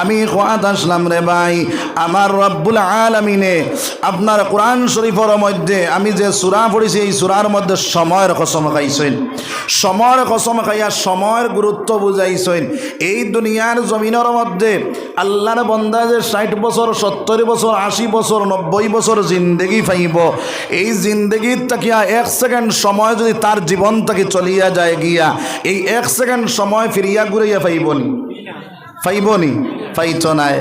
আমি খোয়াত আসলাম রে ভাই। আমার রব্বুল আলমিনে আপনার কোরআন শরীফের মধ্যে, আমি যে সুরা পড়েছি, এই সুরার মধ্যে সময়ের কসম খাইছেন। সময়ের কসম খাইয়া সময়ের গুরুত্ব বুঝাইছেন। এই দুনিয়ার জমিনের মধ্যে আল্লাহর বন্দা যে ষাট বছর, সত্তর বছর, আশি বছর, নব্বই বছর জিন্দেগি পাইব, এই জিন্দেগির তাকিয়া এক সেকেন্ড সময় যদি তার জীবন থেকে চলিয়া যায় গিয়া, এই এক সেকেন্ড সময় ফিরিয়া ঘুরিয়া পাইবনি। পাইবনি পাইছ নাই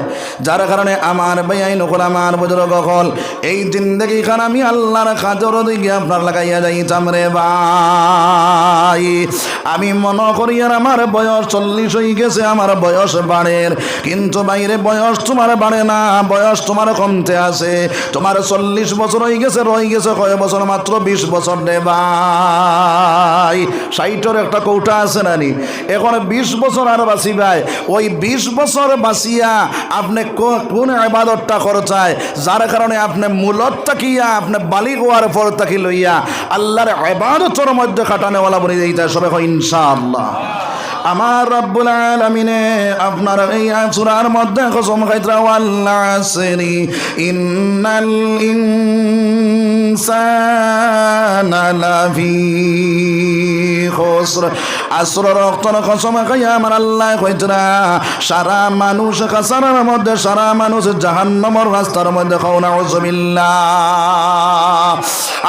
যার কারণে আমার বেআই নকল আমার বুজুর্গ হল এই জিন্দগি খান আমি আল্লাহর কাজর দিকে আপনার লাগাইয়া যাইতাম রে ভাই। আমি মনে করি আর আমার বয়স চল্লিশ হয়ে গেছে, আমার বয়স বাড়ের। কিন্তু বাইরে বয়স তোমার বাড়ে না, বয়স তোমার কমতে আছে। তোমার চল্লিশ বছর হয়ে গেছে, রয়ে গেছে কয় বছর? মাত্র বিশ বছর রে ভাই। ষাটর একটা কৌটা আছে নানি। এখন বিশ বছর আর বাঁচি ভাই ওই বিশ বছর বাঁচিয়া আপনি কোন আবাদতটা করছায় যার কারণে আপনি মূলত তাকিয়া আপনি বালি হওয়ার পর তাকি লইয়া আল্লাহর আবাদতর মধ্যে কাটানেওয়ালা বলে দিতে সবে ইনশাআল্লাহ। আমার রব্বুল আলামিনে আপনার এই সূরার মধ্যে কসম খাইতরা ওয়াল্লাহ আসরি ইন্নাল ইনসানা লাফি খুসর। আসর রক্তর কসম খাইয়া আমার আল্লাহ কইতরা সারা মানুষ কাসারার মধ্যে, সারা মানুষ জাহান্নামের রাস্তার মধ্যে খাওনা ওজবিল্লাহ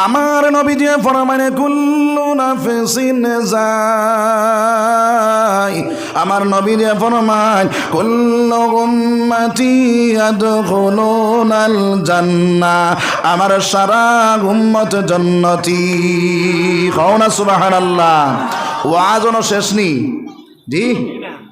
আমার নবী দিয়ে ফরমানে কুল্লু নাফিসিন যায় আমার নবী দিয়ে ফরমান কুল্লু উম্মতি ইয়াদখুলুনাল জান্নাহ আমার সারা উম্মত জান্নতি। খাওনা সুবহানাল্লাহ। ওয়াজনও শেষ নি? জি?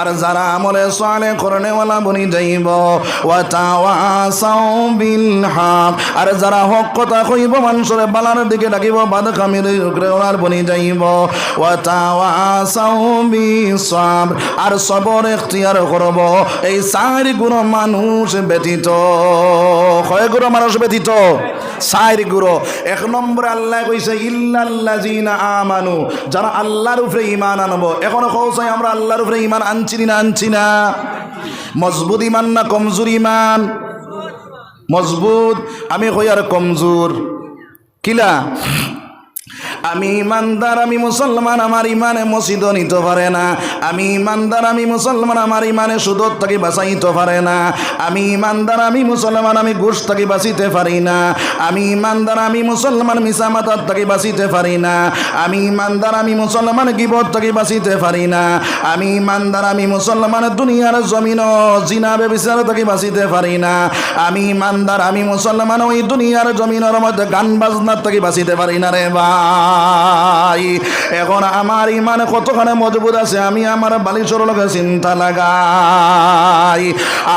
আর যারা আমলে সালে করনেওয়ালা বনি যাইব আর যারা হক কথা কইব, মানুষের বালার দিকে ডাকিব বাদ কামির ওনার বনি যাইব আর সবর ইখতিয়ার করব, এই চার গুণ মানুষ ব্যতীত। কয় গুণ মানুষ ব্যতীত? চার গুণ। এক নম্বর আল্লাহ কইছে, ইল্লাল্লাযিনা আমানু। যারা আল্লাহর উপরে ইমান আনব, এখন কৌসাই আমরা আল্লাহর উপরে ইমান আনছি না আনছি না। মজবুত ইমান না কমজোর ইমান? মজবুত, আমি কই আর কমজোর? কিলা? আমি ইমানদার, আমি মুসলমান, আমার ইমানে মসজিদ নিতে পারে না। আমি ইমানদার, আমি মুসলমান, আমার ইমানে সুদত তাকে বাঁচাইতে পারে না। আমি ইমানদার, আমি মুসলমান, আমি ঘুষ তাকে বাঁচিতে পারি না। আমি ইমানদার, আমি মুসলমান মিসামাতার তাকে বাঁচিতে পারি না। আমি ইমানদার, আমি মুসলমান, গিবত তাকে বাঁচিতে পারি না। আমি ইমানদার, আমি মুসলমান, দুনিয়ার জমিন জিনাবে বিচার তাকে বাঁচিতে পারি না। আমি ইমানদার, আমি মুসলমান, ওই দুনিয়ার জমিনের মধ্যে গান বাজনার তাকে বাঁচিতে পারি না রে ভাই এখন আমার ইমান কতখানে মজবুত আছে, আমি আমার বালিশর লোকে চিন্তা লাগাই।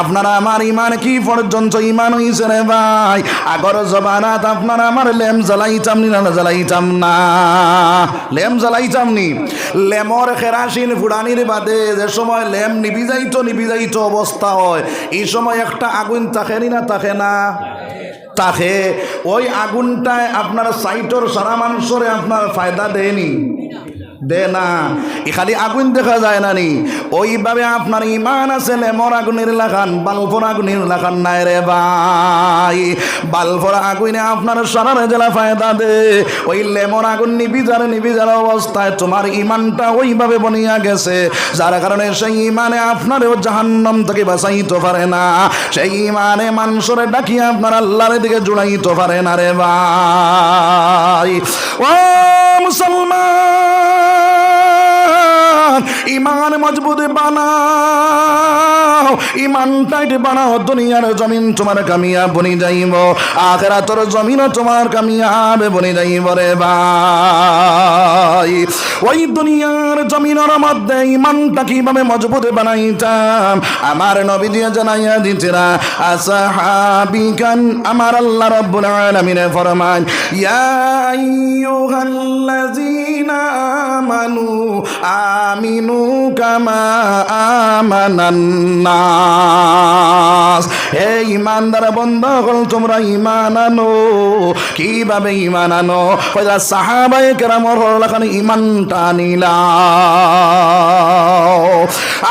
আপনারা আমার ইমান কি পর্যন্ত ইমান হইছে রে ভাই? আগর জবানাত আপনারা আমার লেম জ্বালাইতাম নি না জ্বালাইতাম না? লেম জ্বালাইতাম নি? লেমর খেরাসিন ফুড়ানির বাদে যে সময় লেম নিবি যাইতো নিবি যাইতো অবস্থা হয়, এই সময় একটা আগুন থাকে না থাকে না? তাকে ওই আগুনটায় আপনার সাইটর সারা মানুষরে আপনার ফায়দা দেয়নি। দে না। এ খালি আগুন দেখা যায় না নি। ওইভাবে আপনার ইমান আছে লেমর আগুনের লাগান, বালফর আগুনের লাগান নাই রে ভাই। বালফর আগুনে আপনার সারা জেলা ফায়দা দে। ওই লেমর আগুন নিবি যার নিবি যার অবস্থায় তোমার ইমানটা ওইভাবে বনিয়া গেছে। যার কারণে সেই ইমানে আপনারও জাহান্নাম থেকে বাঁচাইতে পারে না। সেই ইমানে মানুষের ডাকিয়ে আপনার আল্লাহর দিকে জুড়াইতে পারে না রে ভাই। ও মুসলমান! ইমান মজবুত বানাও। ইমান টাইট বানাও, দুনিয়ার জমিন তোমার কামিয়া বনি যাইব আখেরা তোর জমিনও তোমার কামিয়াবে বনি যাইব রে ভাই। ওই দুনিয়ার জমিনের মধ্যে ইমানটা কীভাবে মজবুত বানাইতাম, আমার নবী দিয়ে জানাইয়া দিতেরা, আসাহাবিকান, আমার আল্লাহ রব্বুল আলামিনে ফরমান, ইয়া আইয়ুহাল্লাযীনা আমানু, আমিনু কামা আমানান্নাস হে ইমানদার বন্ধ হল তোমরা ইমান আনো। কীভাবে ইমান আনো? কয়লা সাহাবাই কেরামর হল এখানে ইমানটা নিলা।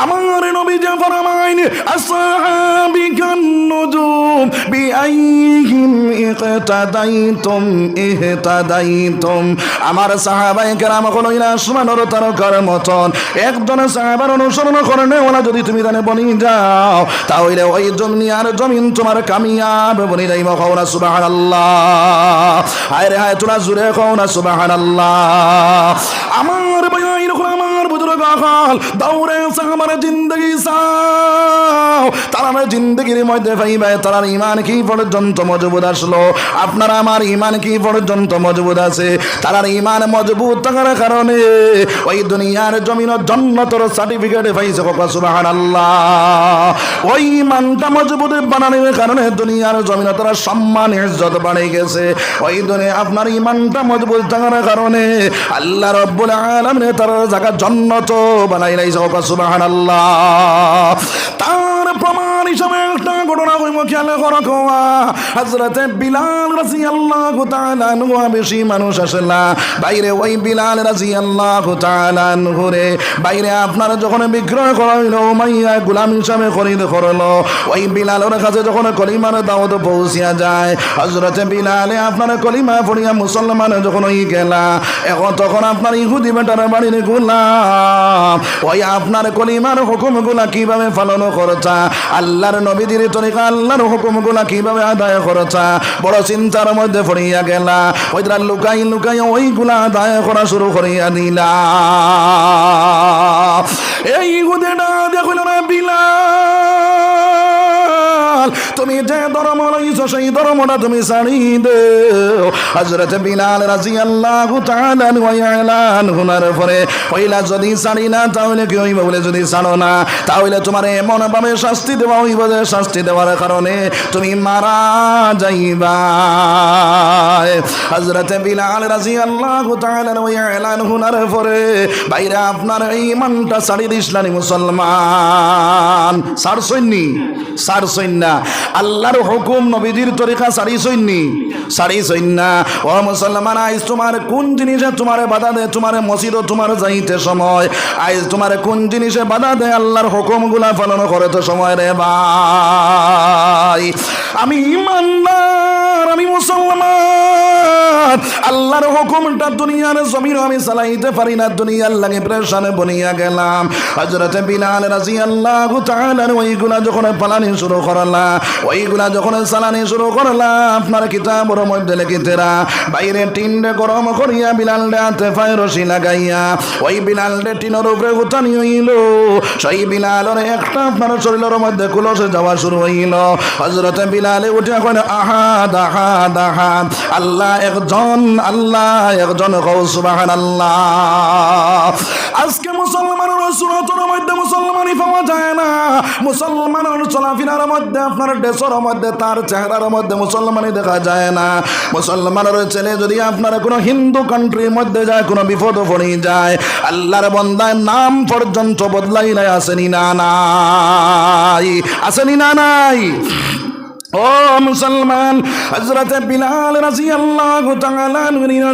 আমার নবী যে ফরমাইন আসহাবিকান নুজুম বিআইহিম ইকতাদাইতুম, ইহতাদাইতুম। আমার সাহাবায়ে কেরাম হলো আসমানের তারকার মতন একজন সাহাবার অনুসরণ করনে ওলা যদি তুমি জানে বনি যাও, তাহলে ওই জমি আর জমিন তোমার কামিয়াব বনি যাইব, কও না সুবহানাল্লাহ। হায় রে হায়, তোরা জুড়ে কও না সুবহানাল্লাহ। আমার বুজুর্গ দৌড়ে আমার জিন্দগি চাও। তারা জিন্দগির মধ্যে পাইবে তার ইমান কি পর্যন্ত মজবুত আসলো? আপনার আমার ইমান কি পর্যন্ত মজবুত আছে? তার ইমান মজবুত থাকার কারণে ওই দুনিয়ার জমিন জন্নতর সার্টিফিকেট পাইছে সুবাহান আল্লাহ ওই ইমানটা মজবুত বানানোর কারণে দুনিয়ার জমিন তারা সম্মান, ইজ্জত বাড়ে গেছে। ওই দুনিয়া আপনার ইমানটা মজবুত থাকার কারণে আল্লাহ রব্বুল আলমিনে তার জায়গা জন্নত বানাই লাইছে সুবাহান সুবাহ তার প্রমাণ হিসাবে একটা ঘটনা হইব খেয়াল করো কোয়া বিলাল বেশি মানুষ আসে না। বাইরে ওই বিলাল বাইরে আপনার যখন বিক্রয় করা হিসাবে করল। ওই বিলালের কাছে যখন কলিমার দাওয়াত পৌঁছিয়া যায় বিলালে আপনার কলিমা পড়িয়া মুসলমান যখন ওই গেলা, এখন তখন আপনার ইহুদি বেটার বাড়ির গুলাম। ওই আপনার কলিমার হুকুমগুলা কীভাবে পালন করতা? আল্লাহর নবীদের তরিকা আল্লাহর হুকুমগুলা কীভাবে আদায় করছা? বড় চিন্তার মধ্যে পড়িয়া গেলা। ওইটা লুকাই লুকাই ওইগুলা আদায় করা শুরু করিয়া দিলা। এই গুদেটা দেখুন না, বিলাল। তুমি যে ধর্ম লইছো, সেই ধর্মটা তুমি ছাড়ি দেও। হজরত বিলাল রাজি আল্লাহ ইয়ালান হুনার পরে হইলা যদি ছাড়ি না, তাহলে কি হইব? বলে, যদি ছাড়ো না, তাহলে তোমার এমন ভাবে শাস্তি দেওয়া হইব যে শাস্তি দেওয়ার কারণে তুমি মারা যাইবা হজরত বিলাল রাজি আল্লাহ তাআলান ওয়া ইয়ালান হুনার পরে বাইরে আপনার এই ইমানটা ছাড়ি দিসলানি মুসলমান। সার সৈন্যি, সার সৈন্যা আল্লাহর হুকুম নবীজির তরিকা সারি সৈন্যি, সারি সৈন্যা। ও মুসলমান, আইজ তোমার কোন জিনিসে তোমার বাধা দেয়? তোমার মসজিদ তোমার যাইতে সময়। আইজ তোমার কোন জিনিসে বাধা দেয়? আল্লাহর হুকুমগুলা পালন করতে সময় রে ভাই। আমি ইমানদার, আমি মুসলমান। আল্লাহর হুকুমটা দুনিয়ার জমিন আমি চালাইতে পারি না। দুনিয়ার লাগে প্রেশানে বনিয়া গেলাম। হজরতে বিলাল রাজি আল্লাহ তাআলার ওইগুলা যখন পালানি শুরু করলা ওইগুলা যখন চালানি শুরু করলা আপনার কিতাবের মধ্যে লিখিতেরা, বাইরে টিনডে গরম করিয়া বিলাল হাতে পায়ে রশি লাগাইয়া, ওই বিলাল টিনের উপরে উঠানি হইল। সেই বিলালের একটা আপনার শরীরের মধ্যে কুলসে যাওয়া শুরু হইল। হজরতে বিলালে উঠে এখন আহাদ আহাদ আহাদ আল্লাহ একজন আল্লাহ একজন কৌ সুবাহান আল্লাহ আজকে মুসলমানের সুরতর মধ্যে মুসলমানই পাওয়া যায় না। মুসলমানের চলাফেরার মধ্যে, আপনার দেশের মধ্যে, তার চেহারার মধ্যে মুসলমানই দেখা যায় না। মুসলমানের ছেলে যদি আপনার কোনো হিন্দু কান্ট্রির মধ্যে যায়, কোনো বিপদ পড়ে যায়, আল্লাহর বন্দায় নাম পর্যন্ত বদলাই নাই আসেনি না নাই? আসেনি না নাই? ও মুসলমান হজরতে বিলাল রাজি আল্লাহ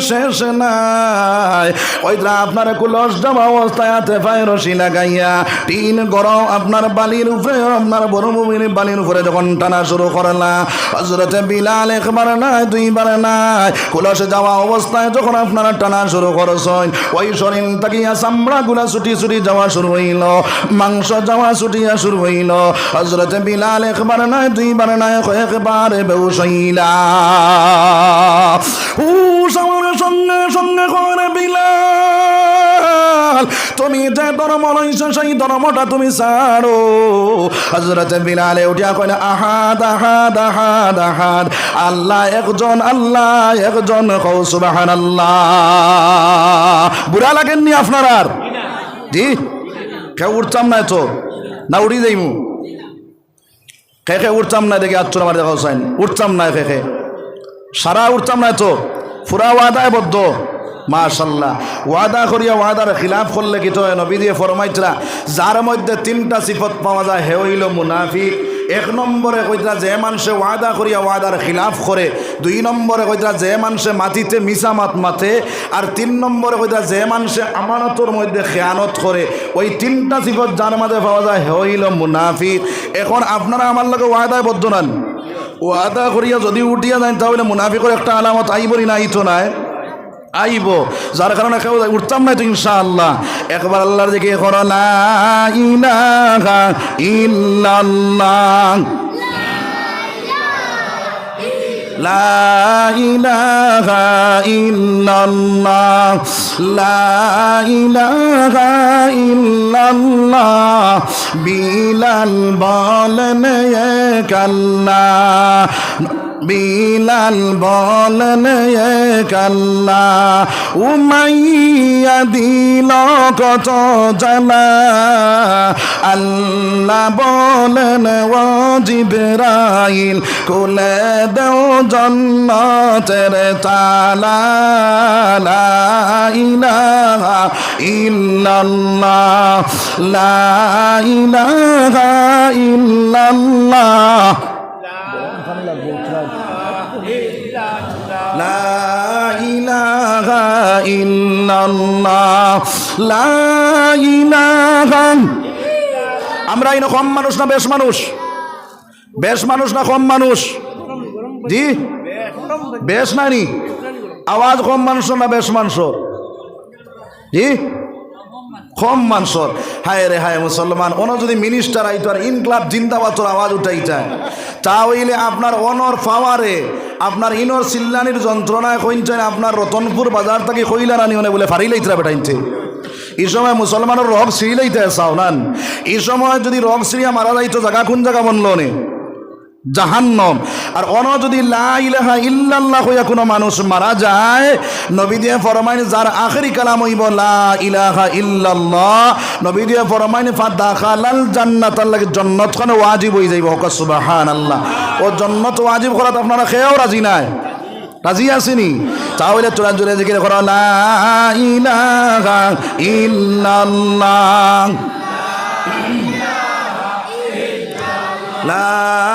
শেষ নাই। ওইটা আপনার কুলস জমা অবস্থায় হাতে রশি লাগাইয়া। টিন গরম আপনার বালির উপরে, আপনার বড়ভূমির বালির উপরে যখন টানা শুরু করলা হজরতে বিলাল একবার নাই, দুইবার নাই। কুলস যাওয়া অবস্থায় যখন আপনারা টানা শুরু করছেন, ওই শরীর তাকিয়া চামড়া গুলা ছুটি ছুটি যাওয়া শুরু হইল, মাংস যাওয়া ছুটিয়া শুরু হইল। হজরতে বিলাল একবার নাই, দুইবার নাই কয়েকবারে বেউসাইলা হুশ আমার সঙ্গে সঙ্গে করে বিলাল তুমি যে ধর্ম লইছো সেই ধর্মটা তুমি ছাড়ো। হজরত বিলালে উঠিয়া কইলে আহাদ আহাদ আহাদ আহাদ। আল্লাহ একজন আল্লাহ একজন কৌ সুবাহান আল্লাহ বুড়া লাগেননি আপনার আর? জি? কেউ উঠতাম না তো না উড়ি যাইমু কে উঠতাম না দেখে আচ্ছুর আমার দেখা হোসেন উঠতাম না কে সারা উঠতাম না তো। ফুরা ওয়াদায় বদ্ধ। মাশাল্লাহ। ওয়াদা করিয়া ওয়াদার খিলাফ করলে কি তো নবী দিয়ে ফরমাইতরা, যার মধ্যে তিনটা সিফত পাওয়া যায়, হে হইল মুনাফিক। এক নম্বরে কইতরা যে মানুষে ওয়াদা করিয়া ওয়াদার খিলাফ করে, দুই নম্বরে কইতরা যে মানুষে মাটিতে মিশা মাত মাথে, আর তিন নম্বরে কইতরা যে মানুষে আমানতর মধ্যে খেয়ানত করে, ওই তিনটা সিফত যার মাঝে পাওয়া যায় হইল মুনাফিক। এখন আপনারা আমার লগে ওয়াদায় বদ্ধ নান। ওয়াদা করিয়া যদি উঠিয়া যায় তাহলে মুনাফিকর একটা আলামত আইবরি না আইতো নাই। আইব। যার কারণে কেউ উঠতাম না তো ইনশাআল্লাহ। একবার আল্লাহর দিকে করো ইল্লাল্লাহ। বিলাল বলেন কাল্লা। বিলাল বলেন কাল্লা, উমাইয়া দিল কত জানা? আল্লাহ বলেন, ও জিবরাইল কুলে দেও জন্নতের তালা, লা ইলাহা ইল্লাল্লাহ, লা ইলাহা ইল্লাল্লাহ। ইলাহা ইল্লাল্লাহ, লা ইলাহা আমরা ইনো কম মানুষ না বেশ মানুষ? বেশ মানুষ না কম মানুষ? জি? বেশ নানি? আওয়াজ কম মানুষ না বেশ মানুষ? জি? কম মানুষর হায় রে হায় মুসলমান অন যদি মিনিস্টার আইতো আর ইনক্লাব জিন্দাবাদর আওয়াজ উঠাইতেন। তা হইলে আপনার অনর পাওয়ারে আপনার ইনর চিল্লানির যন্ত্রণায় কইছেন আপনার রতনপুর বাজার থেকে কইলা রানি অনে বলে ফারিলাইতরা বেটাইছে এই সময় মুসলমানের রগ সিঁড়িলাইতে চাও নান। এই সময় যদি রগ সিঁড়িয়া মারা যাইতো জায়গা কোন জায়গা বনলো নে? জাহান্নম। আর অন যদি লা ইলাহা ইল্লাল্লাহ হইয়া কোনো মানুষ মারা যায়, নবী দিয়ে ফরমাইন, যার আখেরি কালাম হইব লা ইলাহা নবী দিয়ে ফরমাইন, ফা দাখালাল জান্নাত লাগে জন্নত খানে ওয়াজিব হয়ে যাইব। হক সুবহানাল্লাহ। ও জন্নত ওয়াজিব করাত আপনারা খেয়েও রাজি নাই। রাজি আসেনি তাহলে তোরা জোরে জিকির করো, লা ইলাহা لا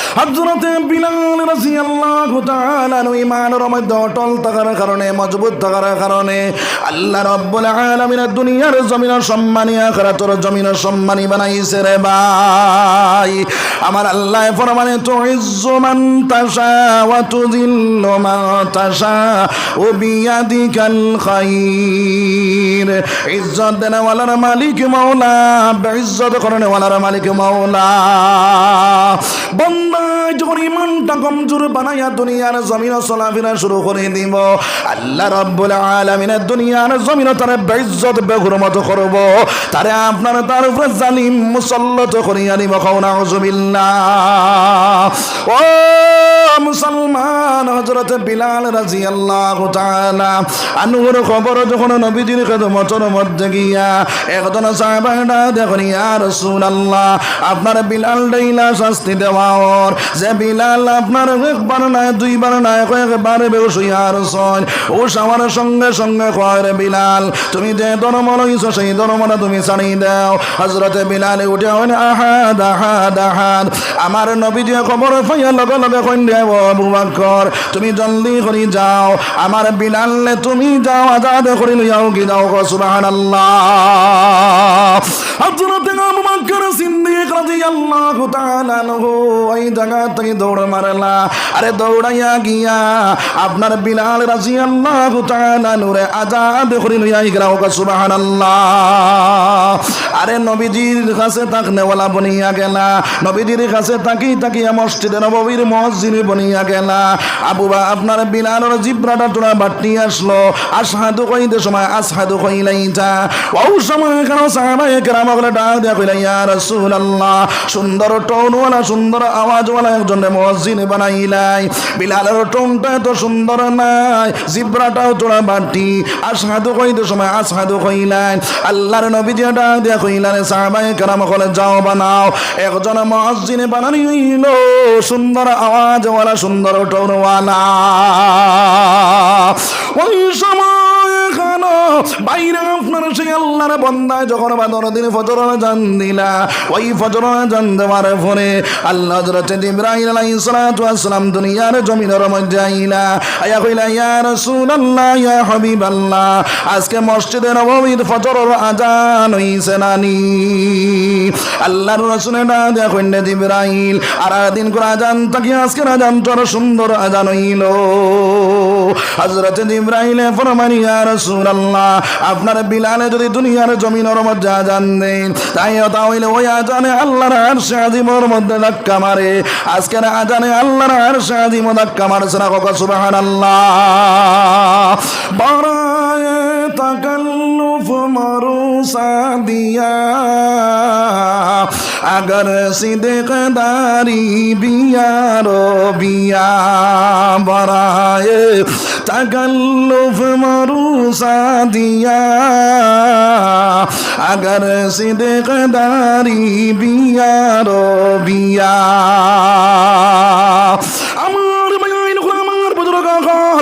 হযরতে বিলাল রাদিয়াল্লাহু ইমানের মধ্যে অটল থাকার কারণে, মজবুত থাকার কারণে আল্লাহ রাব্বুল আলামিন দুনিয়ার সম্মানী সম্মানী বানাইছে রে ভাই। আমার আল্লাহ ফরমানে তো খাইর। ইজ্জত মালিক মাওলা, বেইজ্জত করনেওয়ালার মালিক মাওলা। যখন ইমানটা কমজোর বানাইয়া দুনিয়ার জমিন চলাফেরা শুরু করে দিব। আল্লাহ রব্বুল আলমিনের দুনিয়ার জমিন তারে বেইজ্জত বেহুরমত করব। তারে আপনার তার উপরে জালিম, মুসল্লত করিয়া দিব। কৌনা ও মুসলমান হজরত বিলাল রাজি আল্লাহ আনুর খবর যখন নবীজির খেদমতর মধ্যে গিয়া একজন সাহেবাটা দেখুন, ইয়া রাসূলুল্লাহ, আপনার বিলাল ডাইলা শাস্তি দেওয়ার। যে বিলাল আপনার একবার নয় দুইবার নয় কয়েকবার বেউস ইয়ার সন ও সামার সঙ্গে সঙ্গে কয় রে বিলাল, তুমি যে ধর্ম লইছো, সেই ধর্মটা তুমি ছাড়ি দাও। হজরতে বিলালে উঠে হন আহাদ আহাদ আহাদ, আমার নবী যে খবর পাইয়া লগে লগে কইন তুমি জলদি করে যাও। আমার বিলালে তুমি যাও, আজাদ করে লইয়াও কি যাও সুবহানাল্লাহ। হযরত বকর সিদ্দিক রাদিয়াল্লাহু তাআলা ওই জায়গা থেকে দৌড় মারলা। আরে দৌড়াইয়া গিয়া আপনার বিলাল রাদিয়াল্লাহু তাআলা নূরে আজাদ করে হোক সুবহানাল্লাহ। আরে নবীজির কাছে তাকনেওয়ালা বনিয়া গেলা। নবীজির কাছে তাকি তাকিয়া মসজিদে নববীর মসজিদ বনিয়া গেলা। আবু বা আপনার বিলালের জিব্রাটা তোরা বাটি আসলো। আসাদু কইতে সময় আসাদু কইলাইতা। ও সময় কেন সাহাবায়ে কেরাম বলে ডাক দিয়া কইলা ইয়া সুন্দর টোনওয়ালা, সুন্দর আওয়াজওয়ালা একজন মসজিদ বানাইলাই। বিলালের টোনটা এত সুন্দর নাই। জিব্রাটাও তোরা বাটি। আসাদু কইতে সময় আসাদু কইলাই। আল্লাহর নবী যে ডাক দিয়া কইলেন বলে, যাও বানাও। একজন মসজিদ বানানি সুন্দর আওয়াজওয়ালা, সুন্দর টোনওয়ালা। ওই সময় বাইরে আপনার সেই আল্লাহর বন্দায় যখন দিন ফজর জান দিলা, ওই ফজর জান দেওয়ার পরে আল্লাহ হযরত ইব্রাহিম দুনিয়ার জমিনের মধ্যে আইলা। আয়া কইলা, ইয়া আজকে আজান হইছে নানি আল্লাহর না জিব্রাইল, আর দিন করে আজান তাকি আজকে আজান তোর সুন্দর আজান হইল। হযরত জিব্রাইলে ফরমানি ইয়া আল্লাহ। আপনার বিলালে যদি দুনিয়ার জমিনের মধ্যে আজান দেন, তাই তা হইলে ওই আজানে আল্লাহর আরশে আজিমর মধ্যে ধাক্কা মারে। আজকের আজানে আল্লাহর আরশে আজিম ধাক্কা মারছে না কক সুবাহান আল্লাহ বড় تکلف مروسا دیا اگر صدق داری بیا رو بیا তাগল্লুফ মরুসা দিয়া আগর সিদ্ধারি বিয়ার বিয়া আমার বাজার আমার বুঝলো কখন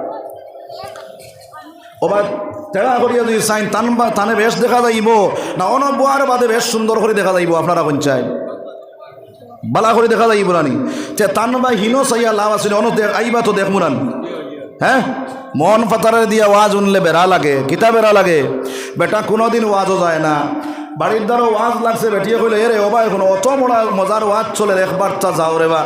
ওবার তেড়া করিয়া যদি চাইন, তান বা তানে বেশ দেখা যাইব। না অনবুয়ার বাদে বেশ সুন্দর করে দেখা যাইব, আপনারা কোন চাই? বালা করে দেখা যাইব রানি তে তান বা হিনো চাইয়া লাভ আছে অন আইবা তো দেখব রান হ্যাঁ মন পাতারে দিয়া ওয়াজ উনলে বেড়া লাগে, কিতা বেড়া লাগে। বেটা, কোনোদিন ওয়াজও যায় না। বাড়ির দ্বারা ওয়াজ লাগছে, বেটিয়ে কইলে এরে ওবা এখন অত মোড়া মজার ওয়াজ চলে একবার তা যাও রে বা।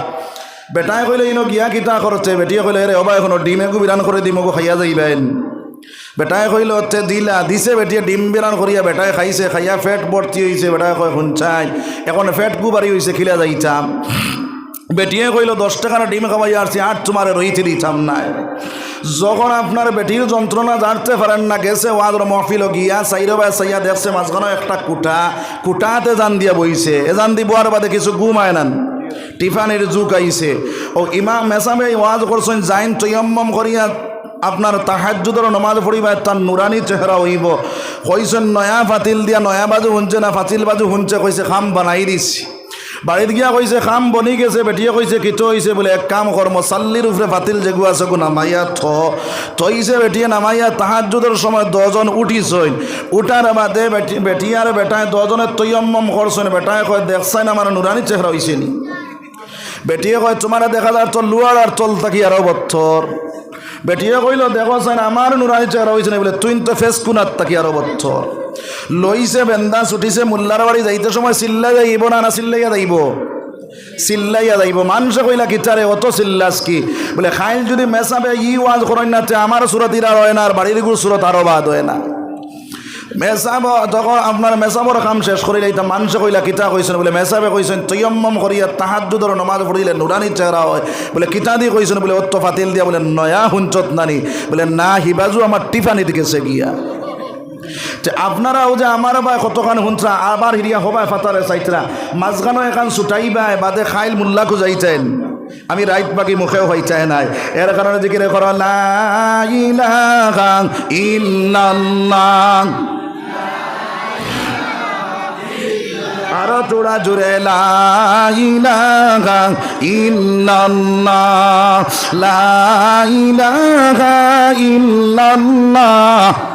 বেটায় কইলে, ইনো গিয়া কিতা করছে বেটিয়ে কইলে এরে ওবা এখন ডিম এগু বিরান করে দিম ওগো খাইয়া যাইবেন বেটায় কইল হচ্ছে দিলা, দিছে বেটিয়ে, ডিম বিরান করিয়া বেটায় খাইছে, খাইয়া ফেট ভর্তি হয়েছে বেটায় কয়, শুনছাই, এখন ফেট গু বাড়ি হয়েছে খিলা যাইতাম। বেটিয়ে কইল, দশ টাকার ডিম খাওয়াইয়া আসছি আর তোমারে রইতে দিতাম নাই যখন আপনার বেটির যন্ত্রণা জানতে পারেন না, গেছে ওয়াজর মহফিল গিয়া, সাইর বাই সাইয়া দেখছে মাঝখানে একটা কুটা, কুটাতে জান দিয়া বইছে। এ জান দিব আর বাদে কিছু গুম ঘুমায় নান। টিফানের যুগ আইছে। ও ইমাম মেসামে ওয়াজ করছেন জাইন তৈয়ম্মম করিয়া আপনার তাহাজুদর নমাজ পড়িবা তার নুরানি চেহারা হইব। কইছেন, নয়া ফাতিল দিয়া, নয়া বাজু শুনছে না, ফাতিল বাজু শুনছে কইছে, খাম বানাই দিছি। বাড়িত গিয়া কইছে, খাম বনি গেছে। বেটিয়ে কইছে, কিটো হইছে? বলে, এক কাম কর্ম চাল্লির উপরে ফাতিল যেগু আছে গো নামাইয়া থ। থইছে বেটিয়ে নামাইয়া তাহাজুদের সময় দজন উঠিছইন উঠার বাদে বেটি বেটিয়ার বেটায় দজনের তৈয়ম্মম করছেন। বেটায় কয় দেখছেন আমার নুরানি চেহারা হইছে নি? বেটিয়ে কয়, তোমার দেখা যায় তোর লুয়ার আর তল থাকি আরও বত্তর বেটিয়ে কইল, দেখো চাই আমার নুরানি চেহারা হয়েছে না বলে তুই তো ফেস কুনার তাকি আরও বত্তর লইছে বেন্দা ছুটিছে মোল্লার বাড়ি, যাইতে সময় চিল্লা যাইব না না চিল্লাইয়া যাইব? চিল্লাইয়া যাইব? মানুষে কইলা কিটারে অত চিল্লাস কি? বলে, খাইল যদি মেসাবে ই ওয়াজ করেন না আমার সুরত ইরা হয় না, আর বাড়ির গুড় সুরত আরও বাদ হয় না। মেসাব তখন আপনার মেসাবর কাম শেষ করিলে এটা মানুষে কইলা, কিতা কইছেন? বলে, মেসাবে কইছেন, তৈয়ম্মম করিয়া তাহাজুদর নমাজ পড়িলে নুরানি চেহারা হয়। বলে, কিতা দিয়ে কইছেন? বলে, অত্ত ফাতিল দিয়া। বলে, নয়া হুঞ্চত নানি। বলে, না, হিবাজু আমার টিফানি দিকেছে গিয়া। আপনারাও যে আমার বা কতখান শুনছা আবার হিরিয়া হবায় ফাতারে চাইতরা মাঝখানো এখান ছুটাইবাই বাদে খাইল মুল্লাকো যাইতেন। আমি রাইট বাকি মুখেও হইচাই নাই। এর কারণে জিকিরে করো ইল্লাল্লাহ। আরও জোড়া ইল্লাল্লাহ লাইলাহা ইল্লাল্লাহ।